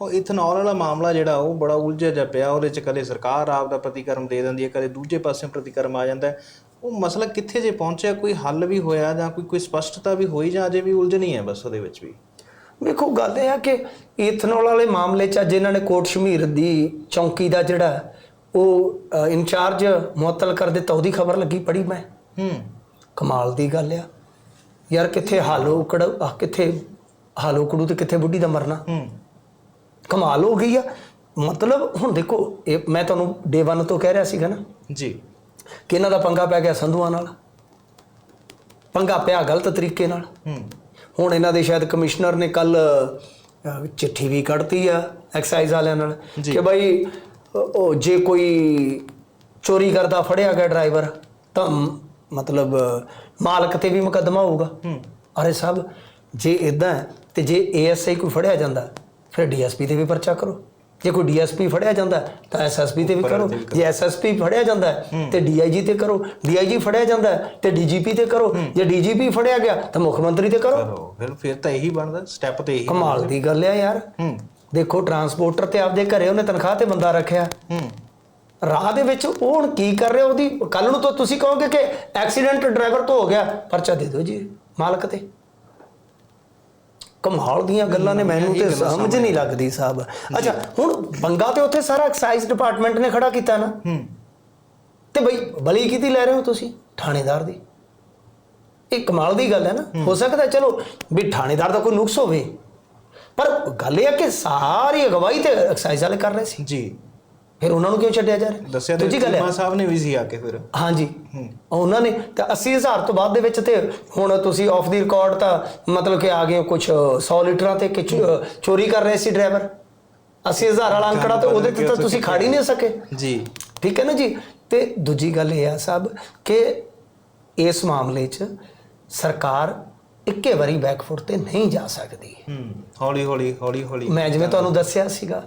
ਉਹ ਇਥਨੋਲ ਵਾਲਾ ਮਾਮਲਾ ਜਿਹੜਾ ਉਹ ਬੜਾ ਉਲਝਿਆ ਜਿਹਾ ਪਿਆ ਉਹਦੇ ਚ ਕਦੇ ਸਰਕਾਰ ਆਪ ਦਾ ਪ੍ਰਤੀਕਰਮ ਦੇ ਦਿੰਦੀ ਹੈ ਕਦੇ ਦੂਜੇ ਪਾਸੇ ਪ੍ਰਤੀਕਰਮ ਆ ਜਾਂਦਾ ਉਹ ਮਸਲਾ ਕਿੱਥੇ ਜੇ ਪਹੁੰਚਿਆ ਕੋਈ ਹੱਲ ਵੀ ਹੋਇਆ ਜਾਂ ਕੋਈ ਕੋਈ ਸਪਸ਼ਟਤਾ ਵੀ ਹੋਈ ਜਾਂ ਅਜੇ ਵੀ ਉਲਝਣ ਹੀ ਬਸ ਉਹਦੇ ਵਿੱਚ ਵੀ? ਵੇਖੋ ਗੱਲ ਇਹ ਆ ਕਿ ਈਥਨੋਲ ਵਾਲੇ ਮਾਮਲੇ 'ਚ ਅੱਜ ਇਹਨਾਂ ਨੇ ਕੋਟ ਸ਼ਮੀਰ ਦੀ ਚੌਂਕੀ ਦਾ ਜਿਹੜਾ ਉਹ ਅ, ਇੰਚਾਰਜ ਮੁਅੱਤਲ ਕਰ ਦਿੱਤਾ ਉਹਦੀ ਖਬਰ ਲੱਗੀ ਪੜੀ ਮੈਂ। ਹੂੰ। ਕਮਾਲ ਦੀ ਗੱਲ ਆ। ਯਾਰ ਕਿੱਥੇ ਹਾਲੋ ਕੜ ਕਿੱਥੇ ਹਾਲੋ ਕੜੂ ਤੇ ਕਿੱਥੇ ਬੁੱਢੀ ਦਾ ਮਰਨਾ? ਹੂੰ। ਕਮਾਲ ਹੋ ਗਈ ਆ। ਮਤਲਬ ਹੁਣ ਦੇਖੋ ਇਹ ਮੈਂ ਤੁਹਾਨੂੰ ਡੇ 1 ਤੋਂ ਕਹਿ ਰਿਹਾ ਸੀਗਾ ਨਾ ਜੀ। ਕਿ ਇਹਨਾਂ ਦਾ ਪੰਗਾ ਪੈ ਗਿਆ ਸੰਧੂਆਂ ਨਾਲ। ਪੰਗਾ ਪਿਆ ਗਲਤ ਤਰੀਕੇ ਨਾਲ। ਹੂੰ। ਹੁਣ ਇਹਨਾਂ ਦੇ ਸ਼ਾਇਦ ਕਮਿਸ਼ਨਰ ਨੇ ਕੱਲ ਚਿੱਠੀ ਵੀ ਕੱਢਤੀ ਆ ਐਕਸਾਈਜ਼ ਵਾਲਿਆਂ ਨਾਲ। ਕਿ ਭਾਈ ਉਹ- ਜੇ ਕੋਈ ਚੋਰੀ ਕਰਦਾ ਫੜਿਆ ਗਿਆ ਡਰਾਈਵਰ ਤਾਂ ਮਤਲਬ ਮਾਲਕ ਤੇ ਵੀ ਮੁਕੱਦਮਾ ਹੋਊਗਾ। ਹੂੰ। ਅਰੇ ਸਾਹਿਬ ਜੇ ਇਦਾਂ ਤੇ ਜੇ ਏਐਸਆਈ ਕੋਈ ਫੜਿਆ ਜਾਂਦਾ ਫਿਰ ਡੀਐਸਪੀ ਤੇ ਵੀ ਪਰਚਾ ਕਰੋ। ਜੇ ਕੋਈ ਡੀਐਸਪੀ ਫੜਿਆ ਜਾਂਦਾ ਤਾਂ ਐਸਐਸਪੀ ਤੇ ਵੀ ਕਰੋ। ਜੇ ਐਸਐਸਪੀ ਫੜਿਆ ਜਾਂਦਾ ਤੇ ਡੀਆਈਜੀ ਤੇ ਕਰੋ। ਡੀਆਈਜੀ ਫੜਿਆ ਜਾਂਦਾ ਤੇ ਡੀਜੀਪੀ ਤੇ ਕਰੋ। ਜੇ ਡੀਜੀਪੀ ਫੜਿਆ ਗਿਆ ਤਾਂ ਮੁੱਖ ਮੰਤਰੀ ਤੇ ਕਰੋ। ਫਿਰ ਫਿਰ ਤਾਂ ਇਹੀ ਬਣਦਾ ਸਟੈਪ ਤੇ ਇਹੀ ਕਮਾਲ ਦੀ ਗੱਲ ਆ ਯਾਰ। ਦੇਖੋ ਟਰਾਂਸਪੋਰਟਰ ਤੇ ਆਪਦੇ ਘਰੇ ਉਹਨੇ ਤਨਖਾਹ ਤੇ ਬੰਦਾ ਰੱਖਿਆ। ਰਾਹ ਦੇ ਵਿੱਚ ਉਹ ਹੁਣ ਕੀ ਕਰ ਰਿਹਾ ਉਹਦੀ? ਕੱਲ ਨੂੰ ਤਾਂ ਤੁਸੀਂ ਕਹੋਗੇ ਕਿ ਐਕਸੀਡੈਂਟ ਡਰਾਈਵਰ ਤੋਂ ਹੋ ਗਿਆ। ਪਰਚਾ ਦੇ ਦਿਓ ਜੀ ਮਾਲਕ ਤੇ। ਕਮਾਲ ਦੀਆਂ ਗੱਲਾਂ ਨੇ ਮੈਨੂੰ ਤੇ ਸਮਝ ਨਹੀਂ ਲੱਗਦੀ ਸਾਹਿਬ ਅੱਛਾ ਹੁਣ ਬੰਗਾ ਤੇ ਉੱਥੇ ਸਾਰਾ ਐਕਸਾਈਜ਼ ਡਿਪਾਰਟਮੈਂਟ ਨੇ ਖੜਾ ਕੀਤਾ ਨਾ। ਹੂੰ। ਤੇ ਬਈ ਬਲੀ ਕਿਹਦੀ ਲੈ ਰਹੇ ਹੋ ਤੁਸੀਂ? ਥਾਣੇਦਾਰ ਦੀ। ਇਹ ਕਮਾਲ ਦੀ ਗੱਲ ਹੈ ਨਾ। ਹੋ। ਸਕਦਾ ਚਲੋ ਵੀ ਥਾਣੇਦਾਰ ਦਾ ਕੋਈ ਨੁਕਸ ਹੋਵੇ। ਪਰ ਗੱਲ ਇਹ ਹੈ ਕਿ ਸਾਰੀ ਅਗਵਾਈ ਤੇ ਐਕਸਾਈਜ਼ ਵਾਲੇ ਕਰ ਰਹੇ ਸੀ। ਜੀ। ਫਿਰ ਉਹਨਾਂ ਨੂੰ ਕਿਉਂ ਛੱਡਿਆ ਜਾ ਰਿਹਾ? ਦੱਸਿਆ ਤੇ ਦੂਜੀ ਗੱਲ ਹੈ। ਚੀਮਾ ਸਾਹਿਬ ਨੇ ਵੀ ਸੀ ਆ ਕੇ ਫਿਰ। ਹਾਂਜੀ। ਉਹਨਾਂ ਨੇ ਤਾਂ 80000 ਤੋਂ ਬਾਅਦ ਦੇ ਵਿੱਚ ਤੇ ਹੁਣ ਤੁਸੀਂ ਆਫ ਦੀ ਰਿਕਾਰਡ ਤਾਂ ਮਤਲਬ ਕਿ ਆ ਗਏ ਕੁਝ 100 ਲੀਟਰਾਂ ਤੇ ਕਿ ਚੋਰੀ ਕਰ ਰਹੇ ਸੀ ਡਰਾਈਵਰ। 80000 ਵਾਲਾ ਅੰਕੜਾ ਤੇ ਉਹਦੇ ਤੇ ਤਾਂ ਤੁਸੀਂ ਖੜ ਹੀ ਨਹੀਂ ਸਕੇ। ਜੀ। ਠੀਕ ਹੈ ਨਾ ਜੀ? ਤੇ ਦੂਜੀ ਗੱਲ ਇਹ ਆ ਸਭ ਕਿ ਇਸ ਮਾਮਲੇ 'ਚ ਸਰਕਾਰ ਇੱਕੇ ਵਾਰੀ ਬੈਕਫੁੱਟ ਤੇ ਨਹੀਂ ਜਾ ਸਕਦੀ। ਹੂੰ। ਹੌਲੀ ਹੌਲੀ ਹੌਲੀ ਹੌਲੀ ਮੈਂ ਜਿਵੇਂ ਤੁਹਾਨੂੰ ਦੱਸਿਆ ਸੀਗਾ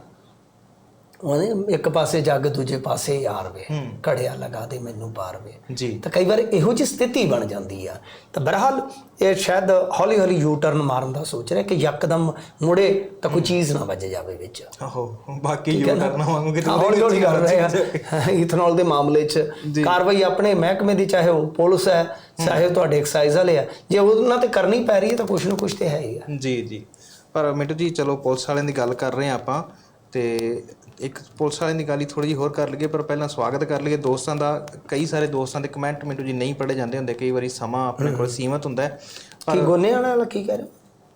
ਉਹਨੇ ਇੱਕ ਪਾਸੇ ਜੱਗ ਦੂਜੇ ਪਾਸੇ ਯਾਰ ਵੇ। ਘੜਿਆ ਲਗਾ ਦੇ ਮੈਨੂੰ ਬਾਰ ਵੇ। ਜੀ। ਤਾਂ ਕਈ ਵਾਰ ਇਹੋ ਜਿਹੀ ਸਥਿਤੀ ਬਣ ਜਾਂਦੀ ਆ। ਤਾਂ ਬਹਰਹਾਲ ਇਹ ਸ਼ਾਇਦ ਹੌਲੀ ਹੌਲੀ ਯੂ ਟਰਨ ਮਾਰਨ ਦਾ ਸੋਚ ਰਿਹਾ ਕਿ ਯਕਦਮ ਮੁੜੇ ਤਾਂ ਕੋਈ ਚੀਜ਼ ਨਾ ਵੱਜ ਜਾਵੇ ਵਿੱਚ। ਆਹੋ ਬਾਕੀ ਯੂ ਹੈ ਨਾ? ਕਰਨਾ ਵਾਂਗੂ ਹਾਂ, ਹੌਲੀ ਹੌਲੀ ਕਰ ਰਹੇ ਆ। ਇਥਨੋਲ ਦੇ ਮਾਮਲੇ 'ਚ ਜੀ। ਕਾਰਵਾਈ ਆਪਣੇ ਮਹਿਕਮੇ ਦੀ ਚਾਹੇ ਉਹ ਪੁਲਿਸ ਹੈ ਚਾਹੇ ਤੁਹਾਡੇ ਐਕਸਾਈਜ਼ ਵਾਲੇ ਆ। ਜੇ ਉਹਨਾਂ ਤੇ ਕਰਨੀ ਪੈ ਰਹੀ ਹੈ ਤਾਂ ਕੁਛ ਨਾ ਕੁਛ ਤੇ ਹੈ ਹੀ ਆ। ਜੀ ਜੀ। ਪਰ ਮਿੰਟੂ ਜੀ ਚਲੋ ਪੁਲਿਸ ਵਾਲਿਆਂ ਦੀ ਗੱਲ ਕਰ ਰਹੇ ਹਾਂ ਆਪਾਂ। ਤੇ ਇੱਕ ਪੁਲਿਸ ਵਾਲਿਆਂ ਦੀ ਗੱਲ ਥੋੜੀ ਜਿਹੀ ਹੋਰ ਕਰ ਲਈਏ ਪਰ ਪਹਿਲਾਂ ਸਵਾਗਤ ਕਰ ਲਈਏ ਦੋਸਤਾਂ ਦਾ। ਕਈ ਸਾਰੇ ਦੋਸਤਾਂ ਦੇ ਕਮੈਂਟ ਮਿੰਟੂ ਜੀ ਨਹੀਂ ਪੜੇ ਜਾਂਦੇ ਹੁੰਦੇ ਕਈ ਵਾਰੀ ਸਮਾਂ ਆਪਣੇ ਕੋਲ ਸੀਮਤ ਹੁੰਦਾ ਹੈ। ਕੀ ਗੋਨੇ ਵਾਲਾ ਕੀ ਕਹਿ ਰਹੇ?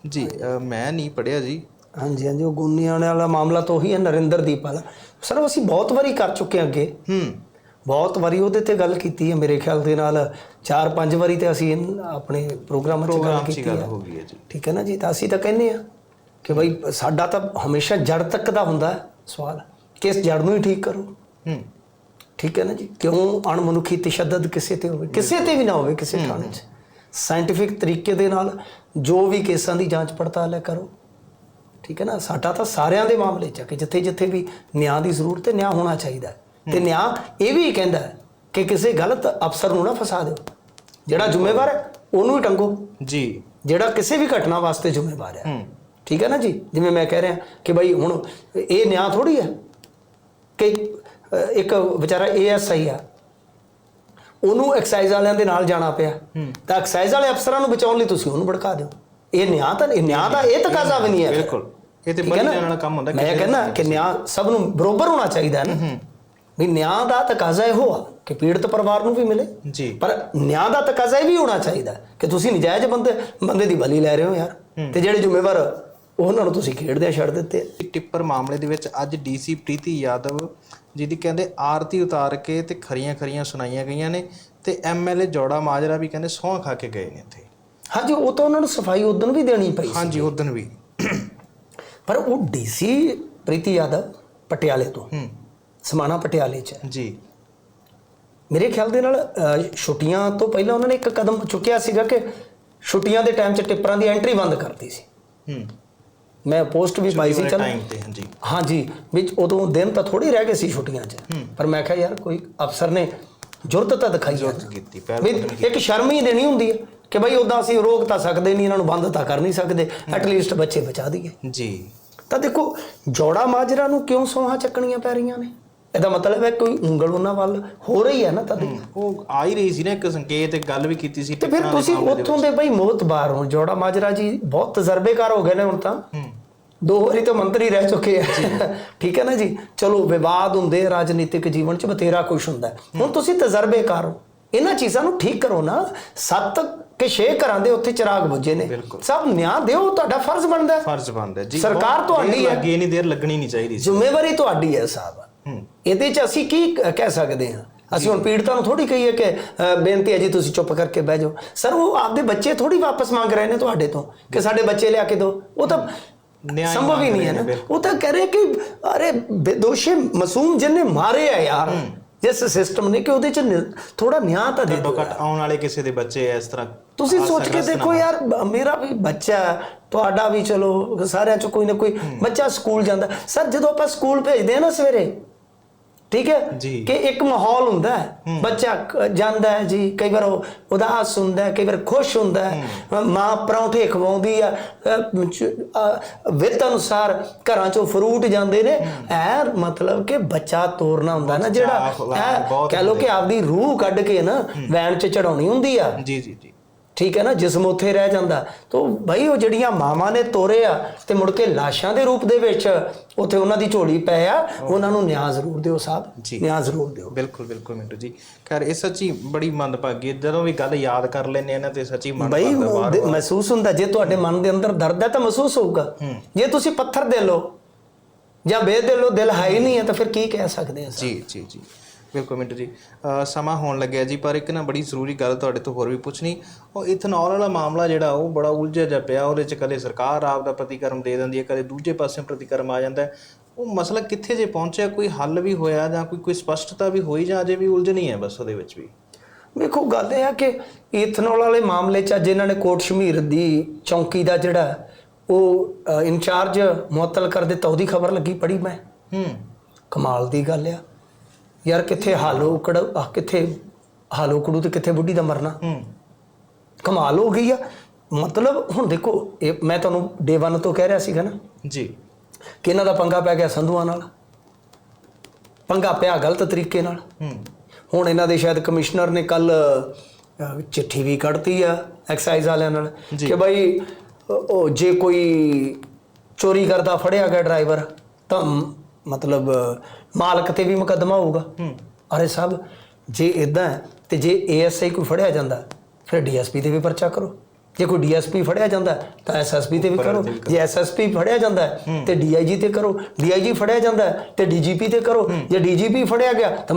ਜੀ ਮੈਂ ਨਹੀਂ ਪੜਿਆ ਜੀ। ਹਾਂਜੀ ਹਾਂਜੀ ਉਹ ਗੁੰਨਿਆਂ ਵਾਲਾ ਮਾਮਲਾ ਤਾਂ ਉਹੀ ਹੈ ਨਰਿੰਦਰਦੀਪ ਵਾਲਾ। ਸਰ ਅਸੀਂ ਬਹੁਤ ਵਾਰੀ ਕਰ ਚੁੱਕੇ ਅੱਗੇ। ਹੂੰ। ਬਹੁਤ ਵਾਰੀ ਉਹਦੇ ਤੇ ਗੱਲ ਕੀਤੀ ਹੈ ਮੇਰੇ ਖਿਆਲ ਦੇ ਨਾਲ 4-5 ਵਾਰੀ ਤੇ ਅਸੀਂ ਆਪਣੇ ਪ੍ਰੋਗਰਾਮਾਂ 'ਚ ਗੱਲ ਕੀਤੀ ਹੀ। ਠੀਕ ਹੈ ਨਾ ਜੀ ਤਾਂ ਅਸੀਂ ਤਾਂ ਕਹਿੰਦੇ ਆ ਕਿ ਭਾਈ ਸਾਡਾ ਤਾਂ ਹਮੇਸ਼ਾ ਜੜ ਤੱਕ ਦਾ ਹੁੰਦਾ ਹੈ ਸਵਾਲ ਕਿ ਇਸ ਜੜ ਨੂੰ ਹੀ ਠੀਕ ਕਰੋ। ਹੂੰ। ਠੀਕ ਹੈ ਨਾ ਜੀ? ਕਿਉਂ ਅਣਮਨੁੱਖੀ ਤਸ਼ੱਦਦ ਕਿਸੇ ਤੇ ਹੋਵੇ? ਕਿਸੇ ਤੇ ਵੀ ਨਾ ਹੋਵੇ ਕਿਸੇ ਥਾਣੇ 'ਚ। ਸਾਇੰਟੀਫਿਕ ਤਰੀਕੇ ਦੇ ਨਾਲ ਜੋ ਵੀ ਕੇਸਾਂ ਦੀ ਜਾਂਚ ਪੜਤਾਲ ਹੈ ਕਰੋ। ਠੀਕ ਹੈ ਨਾ? ਸਾਡਾ ਤਾਂ ਸਾਰਿਆਂ ਦੇ ਮਾਮਲੇ 'ਚ ਹੈ ਕਿ ਜਿੱਥੇ ਜਿੱਥੇ ਵੀ ਨਿਆਂ ਦੀ ਜ਼ਰੂਰਤ ਹੈ ਨਿਆਂ ਹੋਣਾ ਚਾਹੀਦਾ ਤੇ ਨਿਆਂ ਇਹ ਵੀ ਕਹਿੰਦਾ ਕਿ ਕਿਸੇ ਗਲਤ ਅਫਸਰ ਨੂੰ ਨਾ ਫਸਾ ਦਿਓ। ਜਿਹੜਾ ਜ਼ਿੰਮੇਵਾਰ ਹੈ ਉਹਨੂੰ ਹੀ ਟੰਗੋ। ਜੀ। ਜਿਹੜਾ ਕਿਸੇ ਵੀ ਘਟਨਾ ਵਾਸਤੇ ਜ਼ਿੰਮੇਵਾਰ ਹੂੰ। ਠੀਕ ਹੈ ਨਾ ਜੀ? ਜਿਵੇਂ ਮੈਂ ਕਹਿ ਰਿਹਾ ਕਿ ਭਾਈ ਹੁਣ ਇਹ ਨਿਆਂ ਥੋੜੀ ਹੈ ਕਿ ਇੱਕ ਵਿਚਾਰਾ ਏਐਸਆਈ ਆ। ਉਹਨੂੰ ਐਕਸਾਈਜ਼ ਵਾਲਿਆਂ ਦੇ ਨਾਲ ਜਾਣਾ ਪਿਆ। ਤਾਂ ਐਕਸਾਈਜ਼ ਵਾਲੇ ਅਫਸਰਾਂ ਨੂੰ ਬਚਾਉਣ ਲਈ ਤੁਸੀਂ ਉਹਨੂੰ ਭੜਕਾ ਦਿਓ। ਇਹ ਨਿਆਂ ਤਾਂ ਇਹ ਨਿਆਂ ਦਾ ਇਹ ਤਕਾਜ਼ਾ ਵੀ ਨਹੀਂ ਹੈ। ਬਿਲਕੁਲ। ਇਹ ਤੇ ਬੜੀ? ਜਾਣ ਵਾਲਾ ਕੰਮ ਹੁੰਦਾ ਮੈਂ ਕਹਿੰਦਾ ਕਿ ਨਿਆਂ ਸਭ ਨੂੰ ਬਰੋਬਰ ਹੋਣਾ ਚਾਹੀਦਾ ਹੈ ਨਾ ਵੀ ਨਿਆਂ ਦਾ ਤਕਾਜ਼ਾ ਇਹੋ ਆ ਕਿ ਪੀੜਤ ਪਰਿਵਾਰ ਨੂੰ ਵੀ ਮਿਲੇ। ਜੀ। ਪਰ ਨਿਆਂ ਦਾ ਤਕਾਜ਼ਾ ਇਹ ਵੀ ਹੋਣਾ ਚਾਹੀਦਾ ਕਿ ਤੁਸੀਂ ਨਜਾਇਜ਼ ਬੰਦੇ ਬੰਦੇ ਦੀ ਬਲੀ ਲੈ ਰਹੇ ਹੋ ਯਾਰ। ਤੇ ਜਿਹੜੇ ਜ਼ਿੰਮੇਵਾਰ ਉਹਨਾਂ ਨੂੰ ਤੁਸੀਂ ਖੇਡਦੇ ਛੱਡ ਦਿੱਤੇ। ਟਿੱਪਰ ਮਾਮਲੇ ਦੇ ਵਿੱਚ ਅੱਜ ਡੀਸੀ ਪ੍ਰੀਤੀ ਯਾਦਵ ਜਿਹਦੀ ਕਹਿੰਦੇ ਆਰਤੀ ਉਤਾਰ ਕੇ ਤੇ ਖਰੀਆਂ ਖਰੀਆਂ ਸੁਣਾਈਆਂ ਗਈਆਂ ਨੇ ਤੇ ਐਮਐਲਏ ਜੋੜਾ ਮਾਜਰਾ ਵੀ ਕਹਿੰਦੇ ਸਹੁੰ ਖਾ ਕੇ ਗਏ ਨੇ ਇੱਥੇ। ਹਾਂਜੀ ਉਹ ਤਾਂ ਉਹਨਾਂ ਨੂੰ ਸਫ਼ਾਈ ਉਦੋਂ ਵੀ ਦੇਣੀ ਪਈ ਸੀ। ਹਾਂਜੀ ਉਦੋਂ ਵੀ। ਪਰ ਉਹ ਡੀਸੀ ਪ੍ਰੀਤੀ ਯਾਦਵ ਪਟਿਆਲੇ ਤੋਂ। ਹੂੰ। ਸਮਾਣਾ ਪਟਿਆਲੇ ਚ। ਜੀ। ਮੇਰੇ ਖਿਆਲ ਦੇ ਨਾਲ ਛੁੱਟੀਆਂ ਤੋਂ ਪਹਿਲਾਂ ਉਹਨਾਂ ਨੇ ਇੱਕ ਕਦਮ ਚੁੱਕਿਆ ਸੀਗਾ ਕਿ ਛੁੱਟੀਆਂ ਦੇ ਟਾਈਮ 'ਚ ਟਿੱਪਰਾਂ ਦੀ ਐਂਟਰੀ ਬੰਦ ਕਰਤੀ ਸੀ। ਹੂੰ। ਮੈਂ ਪੋਸਟ ਵੀ ਪਾਈ ਸੀ ਚੱਲ ਟਾਈਮ ਤੇ ਹਾਂਜੀ। ਹਾਂਜੀ ਵਿੱਚ ਉਦੋਂ ਦਿਨ ਤਾਂ ਥੋੜੀ ਰਹਿ ਗਏ ਸੀ ਛੁੱਟੀਆਂ 'ਚ। ਪਰ ਮੈਂ ਕਿਹਾ ਯਾਰ ਕੋਈ ਅਫਸਰ ਨੇ ਜੁਰਤ ਤਾਂ ਦਿਖਾਈ ਕੀਤੀ ਪਹਿਲ ਇੱਕ ਸ਼ਰਮ ਹੀ ਦੇਣੀ ਹੁੰਦੀ ਹੈ ਕਿ ਭਾਈ ਉਦਾਂ ਅਸੀਂ ਰੋਕ ਤਾਂ ਸਕਦੇ ਨਹੀਂ ਇਹਨਾਂ ਨੂੰ ਬੰਦ ਤਾਂ ਕਰ ਨਹੀਂ ਸਕਦੇ ਐਟਲੀਸਟ ਬੱਚੇ ਬਚਾ ਦਈਏ। ਜੀ। ਤਾਂ ਦੇਖੋ ਜੋੜਾ ਮਾਜਰਾ ਨੂੰ ਕਿਉਂ ਸੋਹਾਂ ਚੱਕਣੀਆਂ ਪੈ ਰਹੀਆਂ ਨੇ? ਇਹਦਾ ਮਤਲਬ ਹੈ ਕੋਈ ਉਂਗਲ ਉਹਨਾਂ ਵੱਲ ਹੋ ਰਹੀ ਹੈ ਨਾ ਤਦ ਉਹ ਆ ਹੀ ਰਹੀ ਸੀ ਨਾ ਇੱਕ ਸੰਕੇਤ ਇੱਕ ਗੱਲ ਵੀ ਕੀਤੀ ਸੀ ਤੇ ਫਿਰ ਤੁਸੀਂ ਉੱਥੋਂ ਦੇ ਬਈ ਮੋਤਬਾਰ ਹੋ ਜੋੜਾ ਮਾਜਰਾ ਜੀ ਬਹੁਤ ਤਜਰਬੇਕਾਰ ਹੋ ਗਏ ਨੇ ਹੁਣ ਤਾਂ। ਦੋ ਵਾਰੀ ਤਾਂ ਮੰਤਰੀ ਰਹਿ ਚੁੱਕੇ ਆ। ਠੀਕ ਹੈ ਨਾ ਜੀ? ਚਲੋ ਵਿਵਾਦ ਹੁੰਦੇ ਰਾਜਨੀਤਿਕ ਜੀਵਨ 'ਚ ਬਤੇਰਾ ਕੁਝ ਹੁੰਦਾ। ਹੁਣ ਤੁਸੀਂ ਤਜਰਬੇਕਾਰ ਹੋ ਇਹਨਾਂ ਚੀਜ਼ਾਂ ਨੂੰ ਠੀਕ ਕਰੋ ਨਾ। ਸੱਤ ਕਿ ਛੇ ਘਰਾਂ ਦੇ ਉੱਥੇ ਚਿਰਾਗ ਬੁੱਝੇ ਨੇ। ਸਭ ਨਿਆਂ ਦਿਓ ਤੁਹਾਡਾ ਫਰਜ਼ ਬਣਦਾ ਫਰਜ਼ ਬਣਦਾ ਜੀ ਸਰਕਾਰ ਤੁਹਾਡੀ ਹੈ। ਲੱਗੀ ਨਹੀਂ ਦੇਰ ਲੱਗਣੀ ਨਹੀਂ ਚਾਹੀਦੀ ਜ਼ਿੰਮੇਵਾਰੀ ਤੁਹਾਡੀ ਹੈ ਸਾਹਿਬ ਇਹਦੇ 'ਚ ਅਸੀਂ ਕੀ ਕਹਿ ਸਕਦੇ ਹਾਂ? ਅਸੀਂ ਹੁਣ ਪੀੜਤਾਂ ਨੂੰ ਥੋੜੀ ਕਹੀਏ ਕਿ ਬੇਨਤੀ ਹੈ ਜੀ ਤੁਸੀਂ ਚੁੱਪ ਕਰਕੇ ਬਹਿ ਜਾਓ। ਸਰ ਉਹ ਆਪਦੇ ਬੱਚੇ ਥੋੜੀ ਵਾਪਸ ਮੰਗ ਰਹੇ ਨੇ ਤੁਹਾਡੇ ਤੋਂ ਕਿ ਸਾਡੇ ਬੱਚੇ ਲਿਆ ਕੇ ਦਿਓ। ਉਹ ਤਾਂ ਨਿਆਂ ਹੀ ਸੰਭਵ ਹੀ ਮੰਗ ਨਹੀਂ ਹੈ ਰਹੇ ਨਾ। ਨੇ, ਉਹ ਤਾਂ ਕਹਿ ਰਹੇ ਕਿ ਅਰੇ ਬੇਦੋਸ਼ੇ ਮਾਸੂਮ ਜਿਹਨੇ ਮਾਰੇ ਆ ਯਾਰ ਜਿਸ ਸਿਸਟਮ ਨੇ ਕਿ ਉਹਦੇ 'ਚ ਥੋੜਾ ਨਿਆਂ ਤਾਂ ਦੇ ਦਿਓ ਘੱਟ ਆਉਣ ਵਾਲੇ ਕਿਸੇ ਦੇ ਬੱਚੇ ਇਸ ਤਰ੍ਹਾਂ ਤੁਸੀਂ ਸੋਚ ਕੇ ਦੇਖੋ ਯਾਰ ਮੇਰਾ ਵੀ ਬੱਚਾ ਤੁਹਾਡਾ ਵੀ ਚਲੋ ਸਾਰਿਆਂ ਚ ਕੋਈ ਨਾ ਕੋਈ ਬੱਚਾ ਸਕੂਲ ਜਾਂਦਾ। ਸਰ ਜਦੋਂ ਆਪਾਂ ਸਕੂਲ ਭੇਜਦੇ ਆ ਨਾ ਸਵੇਰੇ ਠੀਕ ਹੈ। ਕਿ ਇੱਕ ਮਾਹੌਲ ਹੁੰਦਾ ਹੈ। ਬੱਚਾ ਜਾਂਦਾ ਹੈ ਜੀ ਕਈ ਵਾਰ ਉਹ ਉਦਾਸ ਹੁੰਦਾ ਹੈ ਕਈ ਵਾਰ ਖੁਸ਼ ਹੁੰਦਾ ਹੈ। ਮਾਂ ਪਰੌਂਠੇ ਖਵਾਉਂਦੀ ਆ ਵਿੱਤ ਅਨੁਸਾਰ ਘਰਾਂ ਚੋਂ ਫਰੂਟ ਜਾਂਦੇ ਨੇ। ਐ ਮਤਲਬ ਕਿ ਬੱਚਾ ਤੋਰਨਾ ਹੁੰਦਾ ਨਾ ਜਿਹੜਾ ਕਹਿ ਲੋ ਕਿ ਆਪਦੀ ਰੂਹ ਕੱਢ ਕੇ ਨਾ ਵੈਨ 'ਚ ਚੜਾਉਣੀ ਹੁੰਦੀ ਆ। ਜੀ ਜੀ ਜੀ। ਠੀਕ ਹੈ ਨਾ ਜਿਸਮ ਉੱਥੇ ਰਹਿ ਜਾਂਦਾ। ਤੋ ਭਾਈ ਉਹ ਜਿਹੜੀਆਂ ਮਾਵਾਂ ਨੇ ਤੋਰੇ ਆ ਤੇ ਮੁੜ ਕੇ ਲਾਸ਼ਾਂ ਦੇ ਰੂਪ ਦੇ ਵਿੱਚ ਉੱਥੇ ਉਹਨਾਂ ਦੀ ਝੋਲੀ ਪਏ ਆ ਉਹਨਾਂ ਨੂੰ ਨਿਆਂ ਜ਼ਰੂਰ ਦਿਓ। ਸਾਹਿਬ। ਨਿਆਂ ਜ਼ਰੂਰ ਦਿਓ। ਬਿਲਕੁਲ ਬਿਲਕੁਲ ਮਿੰਟੂ ਜੀ। ਖੈਰ ਇਹ ਸੱਚੀ ਬੜੀ ਮੰਦਭਾਗੀ। ਜਦੋਂ ਵੀ ਗੱਲ ਯਾਦ ਕਰ ਲੈਨੇ ਆ ਨਾ ਤੇ ਸੱਚੀ ਮਨ ਦੇ- ਮਹਿਸੂਸ ਹੁੰਦਾ ਜੇ ਤੁਹਾਡੇ ਮਨ ਦੇ ਅੰਦਰ ਦਰਦ ਹੈ ਤਾਂ ਮਹਿਸੂਸ ਹੋਊਗਾ। ਜੇ ਤੁਸੀਂ ਪੱਥਰ ਦੇ ਲਓ ਜਾਂ ਬੇਦ ਦੇ ਲਓ ਦਿਲ ਹੈ ਹੀ ਨਹੀਂ ਹੈ ਤਾਂ ਫਿਰ ਕੀ ਕਹਿ ਸਕਦੇ ਆ ਜੀ ਜੀ ਜੀ। ਬਿਲਕੁਲ ਮਿੰਟੂ ਜੀ। ਸਮਾਂ ਹੋਣ ਲੱਗਿਆ ਜੀ ਪਰ ਇੱਕ ਨਾ ਬੜੀ ਜ਼ਰੂਰੀ ਗੱਲ ਤੁਹਾਡੇ ਤੋਂ ਹੋਰ ਵੀ ਪੁੱਛਣੀ। ਉਹ ਇਥਨੋਲ ਵਾਲਾ ਮਾਮਲਾ ਜਿਹੜਾ ਉਹ ਬੜਾ ਉਲਝਿਆ ਜਿਹਾ ਪਿਆ। ਉਹਦੇ ਚ ਕਦੇ ਸਰਕਾਰ ਆਪ ਦਾ ਪ੍ਰਤੀਕਰਮ ਦੇ ਦਿੰਦੀ ਹੈ ਕਦੇ ਦੂਜੇ ਪਾਸੇ ਪ੍ਰਤੀਕਰਮ ਆ ਜਾਂਦਾ ਹੈ। ਉਹ ਮਸਲਾ ਕਿੱਥੇ ਜੇ ਪਹੁੰਚਿਆ ਕੋਈ ਹੱਲ ਵੀ ਹੋਇਆ ਜਾਂ ਕੋਈ ਕੋਈ ਸਪਸ਼ਟਤਾ ਵੀ ਹੋਈ ਜਾਂ ਅਜੇ ਵੀ ਉਲਝਣੀ ਹੈ ਬਸ ਉਹਦੇ ਵਿੱਚ ਵੀ? ਵੇਖੋ ਗੱਲ ਇਹ ਆ ਕਿ ਇਥਨੋਲ ਵਾਲੇ ਮਾਮਲੇ 'ਚ ਅੱਜ ਇਹਨਾਂ ਨੇ ਕੋਟ ਸ਼ਮੀਰ ਦੀ ਚੌਂਕੀ ਦਾ ਜਿਹੜਾ ਉਹ ਅ, ਇੰਚਾਰਜ ਮੁਅੱਤਲ ਕਰ ਦਿੱਤਾ। ਉਹਦੀ ਖਬਰ ਲੱਗੀ ਪੜੀ ਮੈਂ। ਹੂੰ। ਕਮਾਲ ਦੀ ਗੱਲ ਆ। ਯਾਰ ਕਿੱਥੇ ਹਾਲੋ ਕੜ ਆਹ ਕਿੱਥੇ ਹਾਲੋ ਕੜੂ ਤੇ ਕਿੱਥੇ ਬੁੱਢੀ ਦਾ ਮਰਨਾ? ਹੂੰ। ਕਮਾਲ ਹੋ ਗਈ ਆ। ਮਤਲਬ ਹੁਣ ਦੇਖੋ ਇਹ ਮੈਂ ਤੁਹਾਨੂੰ ਡੇ 1 ਤੋਂ ਕਹਿ ਰਿਹਾ ਸੀਗਾ ਨਾ ਜੀ। ਕਿ ਇਹਨਾਂ ਦਾ ਪੰਗਾ ਪੈ ਗਿਆ ਸੰਧੂਆਂ ਨਾਲ। ਪੰਗਾ ਪਿਆ ਗਲਤ ਤਰੀਕੇ ਨਾਲ। ਹੂੰ। ਹੁਣ ਇਹਨਾਂ ਦੇ ਸ਼ਾਇਦ ਕਮਿਸ਼ਨਰ ਨੇ ਕੱਲ ਚਿੱਠੀ ਵੀ ਕੱਢਤੀ ਆ ਐਕਸਾਈਜ਼ ਵਾਲਿਆਂ ਨਾਲ। ਕਿ ਭਾਈ ਉਹ ਜੇ ਕੋਈ ਚੋਰੀ ਕਰਦਾ ਫੜਿਆ ਗਿਆ ਡਰਾਈਵਰ ਤਾਂ ਮਤਲਬ ਮਾਲਕ ਤੇ ਵੀ ਮੁਕੱਦਮਾ ਹੋਊਗਾ। ਅਰੇ ਸਾਹਿਬ ਜੇ ਇਦਾਂ ਤੇ ਜੇ ਏਐਸਆਈ ਕੋਈ ਫੜਿਆ ਜਾਂਦਾ ਫਿਰ ਡੀਐਸਪੀ ਤੇ ਵੀ ਪਰਚਾ ਕਰੋ। ਜੇ ਕੋਈ ਡੀਐਸਪੀ ਫੜਿਆ ਜਾਂਦਾ ਤਾਂ ਐਸਐਸਪੀ ਤੇ ਵੀ ਕਰੋ। ਜੇ ਐਸਐਸਪੀ ਫੜਿਆ ਜਾਂਦਾ ਤੇ ਡੀਆਈਜੀ ਤੇ ਕਰੋ। ਡੀਆਈਜੀ ਫੜਿਆ ਜਾਂਦਾ ਤੇ ਡੀਜੀਪੀ ਤੇ ਕਰੋ। ਜੇ ਡੀਜੀਪੀ ਫੜਿਆ ਗਿਆ ਤਾਂ